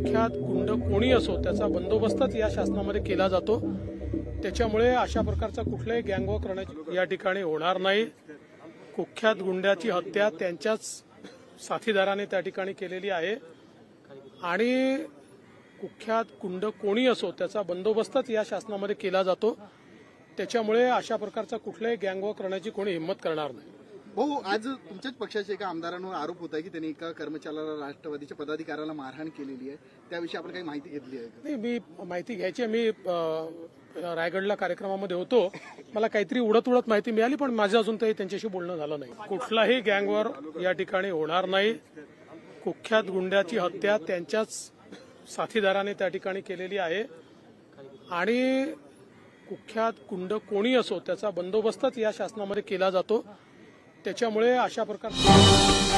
कुख्यात गुंड कोणी असो त्याचा बंदोबस्तच या शासनामध्ये केला जातो. त्याच्यामुळे अशा प्रकारचा कुठलाही गँगवॉक करण्याची या ठिकाणी होणार नाही. कुख्यात गुंड्याची हत्या त्यांच्याच साथीदाराने त्या ठिकाणी केलेली आहे. आणि कुख्यात गुंड कोणी असो त्याचा बंदोबस्तच या शासनामध्ये केला जातो. त्याच्यामुळे अशा प्रकारचा कुठलाही गँगवॉक करण्याची कोणी हिंमत करणार नाही. भाऊ आज तुमच्याच पक्षाच्या एका आमदारांवर आरोप होत आहे की त्यांनी एका कर्मचाऱ्याला राष्ट्रवादीच्या पदाधिकाऱ्याला मारहाण केलेली आहे. त्याविषयी आपण काही माहिती घेतली आहे नाही मी माहिती घ्यायची आहे. मी रायगडला कार्यक्रमामध्ये होतो. मला काहीतरी उडत उडत माहिती मिळाली पण माझं अजून तरी त्यांच्याशी बोलणं झालं नाही. कुठलाही गँगवर या ठिकाणी होणार नाही. कुख्यात गुंड्याची हत्या त्यांच्याच साथीदाराने त्या ठिकाणी केलेली आहे. आणि कुख्यात गुंड कोणी असो त्याचा बंदोबस्तच या शासनामध्ये केला जातो. त्याच्यामुळे अशा प्रकार